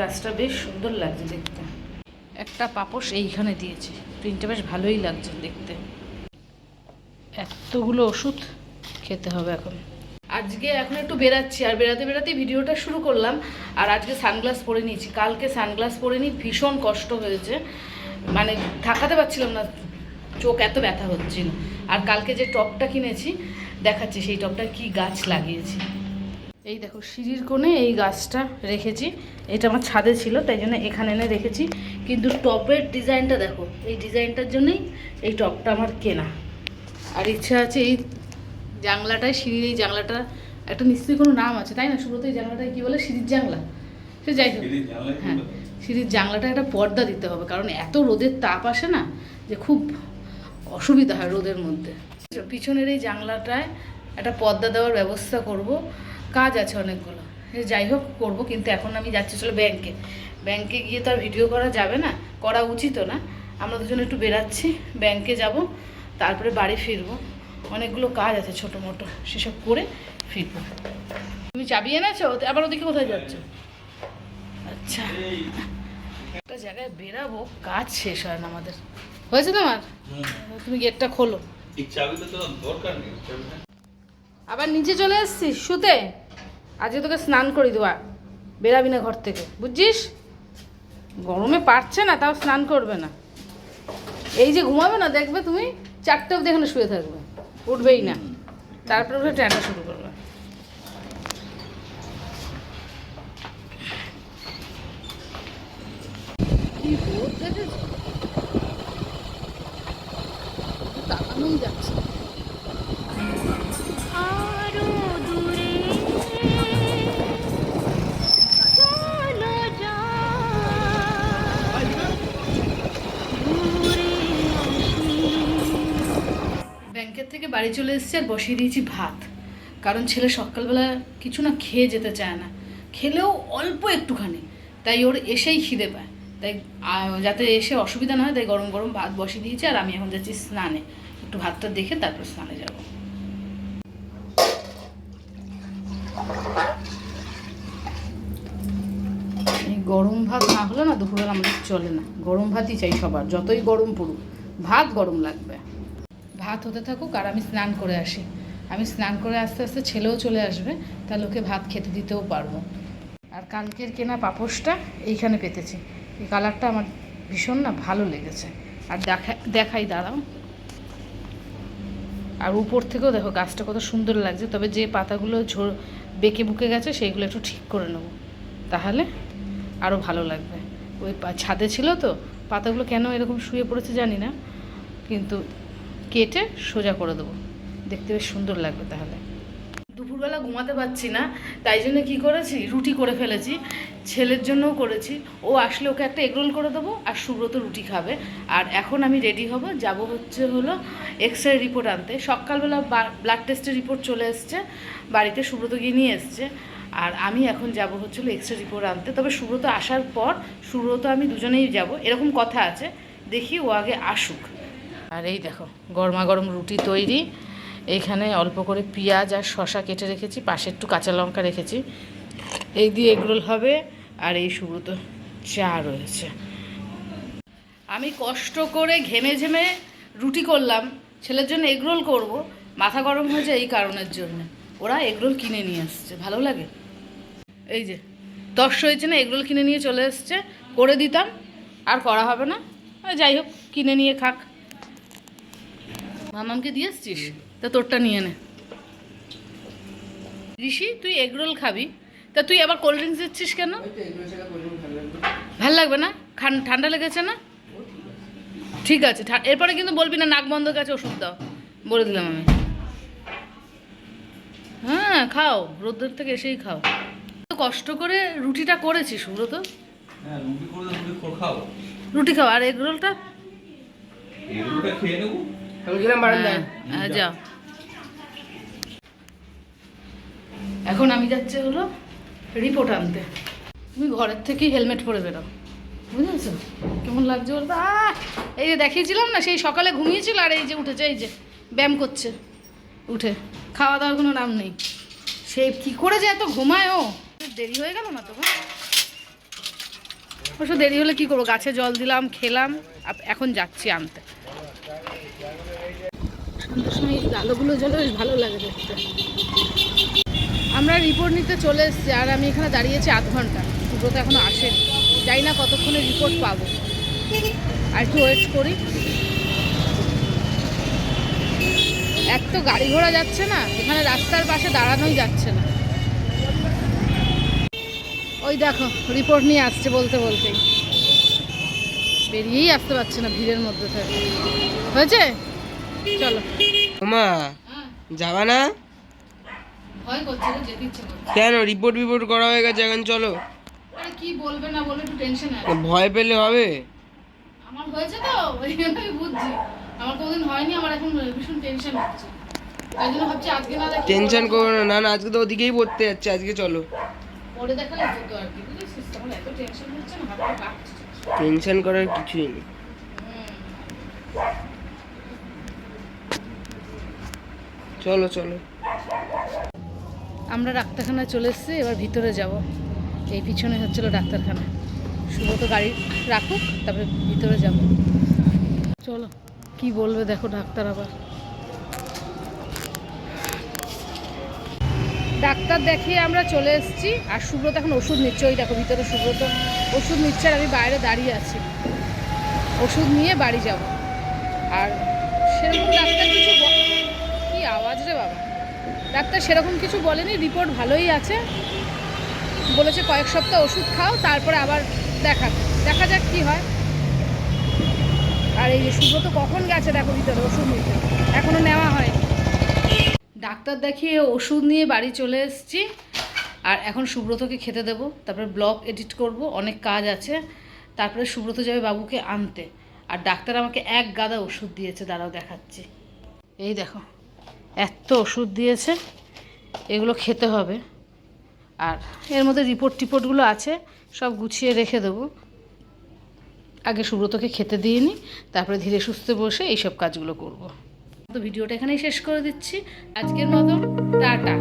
গাছটা বেশ সুন্দর লাগছে দেখতে। একটা পাপোশ এইখানে দিয়েছি। প্রিন্টটা বেশ ভালোই লাগছে দেখতে। এতগুলো ওষুধ খেতে হবে এখন। আজকে এখন একটু বেরাচ্ছি, আর বেরাতে বেরাতে ভিডিওটা শুরু করলাম। আর আজকে সানগ্লাস পরে নিয়েছি। কালকে সানগ্লাস পরে নিয়ে ভীষণ কষ্ট হয়েছে। মানে থাকাতে পারছিলাম না, চোখ এত ব্যথা হচ্ছিল। আর কালকে যে টপটা কিনেছি, দেখাচ্ছি সেই টপটা কি গাছ লাগিয়েছি। এই দেখো সিঁড়ির কোণে এই গাছটা রেখেছি। এটা আমার ছাদে ছিল তাই জন্য এখানে এনে রেখেছি। কিন্তু টপের ডিজাইনটা দেখো এই ডিজাইনটার জন্যই এই টপটা আমার কেনা। আর ইচ্ছা আছে এই জানলাটায় সিঁড়ির এই জানলাটা একটা নিশ্চয়ই কোনো নাম আছে তাই না? শুরুতে এই জানলাটায় কী বলে? সিঁড়ির জানলা। সে যাই হোক হ্যাঁ সিঁড়ির জানলাটা একটা পর্দা দিতে হবে কারণ এত রোদের তাপ আসে না যে খুব অসুবিধা হয় রোদের মধ্যে। পিছনের এই জানলাটায় একটা পর্দা দেওয়ার ব্যবস্থা করব। কাজ আছে অনেকগুলো। যাই হোক করব কিন্তু এখন আমি যাচ্ছি চলো ব্যাংকে ব্যাংকে গিয়ে তো আর ভিডিও করা যাবে না করা উচিতও না। আমরা দুজন একটু বেরাচ্ছি ব্যাংকে যাব তারপরে বাড়ি ফিরবো। অনেকগুলো কাজ আছে ছোটো মোটো সেসব করে ফিরবো। তুমি চাবি এনেছো? আবার ওদিকে কোথায় যাচ্ছ? আচ্ছা। একটা জায়গায় বেরাবো কাজ শেষ হয় না আমাদের। হয়েছে তোমার? তুমি গেটটা খোলো। আবার নিচে চলে এসছিস? শুতে? আজকে তোকে স্নান করি দেওয়া বেরাবি না ঘর থেকে। বুঝছিস? গরমে পারছে না, তাও স্নান করবে না। এই যে ঘুমাবে না, দেখবে তুমি চারটে অবধি এখানে শুয়ে থাকবে। উঠবেই না। তারপরে উঠে ট্যাঁটা শুরু করবে। তাকানোই যাচ্ছে বাড়ি চলে এসেছি আর বসিয়ে দিয়েছি ভাত। কারণ ছেলে সকালবেলা কিছু না খেয়ে যেতে চায় না। খেলেও অল্প একটুখানি। তাই ওর এসেই খিদে পায়। তাই যাতে এসে অসুবিধা না হয়, তাই গরম গরম ভাত বসিয়ে দিয়েছি আর আমি এখন যাচ্ছি স্নানে। একটু ভাতটা দেখে তারপর স্নানে যাব। গরম ভাত না হলে না দুপুরবেলা আমাদের চলে না। গরম ভাতই চাই সবার, যতই গরম পড়ুক। ভাত গরম লাগবে। ভাত হতে থাকুক আর আমি স্নান করে আসি। আমি স্নান করে আস্তে আস্তে ছেলেও চলে আসবে তাহলে ওকে ভাত খেতে দিতেও পারব। আর কালকের কেনা পাপোশটা এইখানে পেতেছি। এই কালারটা আমার ভীষণ না ভালো লেগেছে। আর দেখা, দেখাই, দাঁড়াও। আর উপর থেকেও দেখো গাছটা কত সুন্দর লাগছে। তবে যে পাতাগুলো ঝোর বেঁকে বুকে গেছে, সেইগুলো একটু ঠিক করে নেব। তাহলে আরও ভালো লাগবে। ওই ছাদে ছিল তো, পাতাগুলো কেন এরকম শুয়ে পড়েছে জানি না। কিন্তু কেটে সোজা করে দেবো। দেখতে বেশ সুন্দর লাগবে তাহলে। দুপুরবেলা ঘুমাতে পারছি না, তাই জন্য কি করেছি? রুটি করে ফেলেছি, ছেলের জন্যও করেছি। ও আসলে ওকে একটা এগরোল করে দেবো আর সুব্রত রুটি খাবে। আর এখন আমি রেডি হব, যাব হচ্ছে হলো এক্স রে রিপোর্ট আনতে। সকালবেলা ব্লাড টেস্টের রিপোর্ট চলে এসছে, বাড়িতে সুব্রত গিয়ে নিয়ে এসছে। আর আমি এখন যাব হচ্ছিল এক্স রে রিপোর্ট আনতে। তবে সুব্রত আসার পর, সুব্রত আমি দুজনেই যাব, এরকম কথা আছে। দেখি ও আগে আসুক। আর এই দেখো, গরমা গরম রুটি তৈরি। এইখানে অল্প করে পেঁয়াজ আর শশা কেটে রেখেছি, পাশে একটু কাঁচা লঙ্কা রেখেছি। এই দিয়ে এগরোল হবে, আর এই সুব্রত চা রয়েছে। আমি কষ্ট করে ঘেমে ঝেমে রুটি করলাম, ছেলের জন্য এগরোল করব, মাথা গরম হয়েছে এই কারণের জন্য। ওরা এগরোল কিনে নিয়ে আসছে, ভালো লাগে? এই যে, দশ হয়েছে না এগরোল কিনে নিয়ে চলে এসছে, করে দিতাম, আর করা হবে না। যাই হোক, কিনে নিয়ে খাক। মামামকে দিয়ে এসছিস তা তোরটা নিয়ে নে। ঋষি তুই এগরোল খাবি। তা তুই আবার কোল্ড ড্রিঙ্কস দিচ্ছিস কেন? ভালো লাগবে না। ঠান্ডা লেগেছে না? ঠিক আছে এরপরে কিন্তু বলবি না নাক বন্ধ কাছে ওষুধ দাও। বলে দিলাম আমি। হ্যাঁ খাও। রোদ্দুর থেকে এসেই খাও। তো কষ্ট করে রুটিটা করেছিস সুব্রত? হ্যাঁ রুটি খাও রুটি খাও। আর এগরোলটা এই রুটিটা খেয়ে নেব। যাও। এখন আমি যাচ্ছি হলো রিপোর্ট আনতে। তুমি ঘরের থেকেই হেলমেট পরে বেরো। বুঝেছ? কেমন লাগছে বলতো! এই যে দেখিয়েছিলাম না সেই সকালে ঘুমিয়েছিল আর এই যে উঠেছে এই যে ব্যায়াম করছে। উঠে। খাওয়া দাওয়ার কোনো নাম নেই। সে কি করে যে এত ঘুমায় ও? দেরি হয়ে গেল না তোমার অবশ্য দেরি হলে কি করব? গাছে জল দিলাম খেলাম এখন যাচ্ছি আনতে। সন্ধ্যার সময় আলোগুলো জ্বলে বেশ ভালো লাগে দেখতে। আমরা রিপোর্ট নিতে চলে এসেছি আর আমি এখানে দাঁড়িয়েছি আধ ঘণ্টা। সুব্রত এখনও আসেনি। জানি না কতক্ষণে রিপোর্ট পাবো। আর একটু ওয়েট করি। এক তো গাড়ি ঘোড়া যাচ্ছে না, এখানে রাস্তার পাশে দাঁড়ানোই যাচ্ছে না। ওই দেখো রিপোর্ট নিয়ে আসছে বলতে বলতেই। বেরিয়েই আসতে পারছে না ভিড়ের মধ্যে থেকে। হয়েছে? চলো। মা যাবা না? ভয় করছে যেতে ইচ্ছে করছে কেন? রিপোর্ট রিপোর্ট করা হয়ে গেছে এখন চলো। আরে কি বলবে না বলে একটু টেনশন আছে। ভয় পেলে হবে? আমার হয়েছে তো ওই জন্য আমি বুঝছি। আমার কোনোদিন হয়নি আমার এখন ভীষণ টেনশন হচ্ছে। তাই জন্য ভাবছি আজকে না টেনশন করো না না আজকে তো ওদিকেই পড়তে যাচ্ছে আজকে চলো। পরে দেখালে যেত আর কি বুঝেছিস তখন এত টেনশন হচ্ছে না হাত পা কাঁপছে। টেনশন করার কিছুই নেই। চলো চলো। আমরা ডাক্তারখানায় চলে এসেছি, এবার ভিতরে যাব। এই পিছনে হচ্ছিল ডাক্তারখানা। সুব্রত গাড়ি রাখুক, তারপরে ভিতরে যাব। চলো, কি বলবে দেখো ডাক্তার আবার। ডাক্তার দেখিয়ে আমরা চলে এসেছি, আর সুব্রত এখন ওষুধ নিচ্ছে। ওই দেখো ভিতরে সুব্রত, ওষুধ নিচ্ছে আর আমি বাইরে দাঁড়িয়ে আছি। ওষুধ নিয়ে বাড়ি যাব। আর সেরকম ডাক্তার কিছু আওয়াজ রে বাবা। ডাক্তার সেরকম কিছু বলেনি, রিপোর্ট ভালোই আছে। বলেছে কয়েক সপ্তাহ ওষুধ খাও, তারপরে আবার দেখা। দেখা যাক কি হয়। আর এই সুব্রত কখন গেছে দেখো ভিতরে, ওষুধ নিতে। এখনও নেওয়া হয় ডাক্তার দেখিয়ে ওষুধ নিয়ে বাড়ি চলে এসেছি। আর এখন সুব্রতকে খেতে দেবো। তারপরে ব্লগ এডিট করব, অনেক কাজ আছে। তারপরে সুব্রত যাবে বাবুকে আনতে। আর ডাক্তার আমাকে এক গাদা ওষুধ দিয়েছে, দাঁড়াও দেখাচ্ছি। এই দেখো। এত ওষুধ দিয়েছে, এগুলো খেতে হবে। আর এর মধ্যে রিপোর্ট টিপোর্টগুলো আছে, সব গুছিয়ে রেখে দেবো। আগে সুব্রতকে খেতে দিয়ে নিই তারপরে ধীরে সুস্থে বসে এইসব কাজগুলো করব। তো ভিডিওটা এখানেই শেষ করে দিচ্ছি। আজকের মতো, টাটা।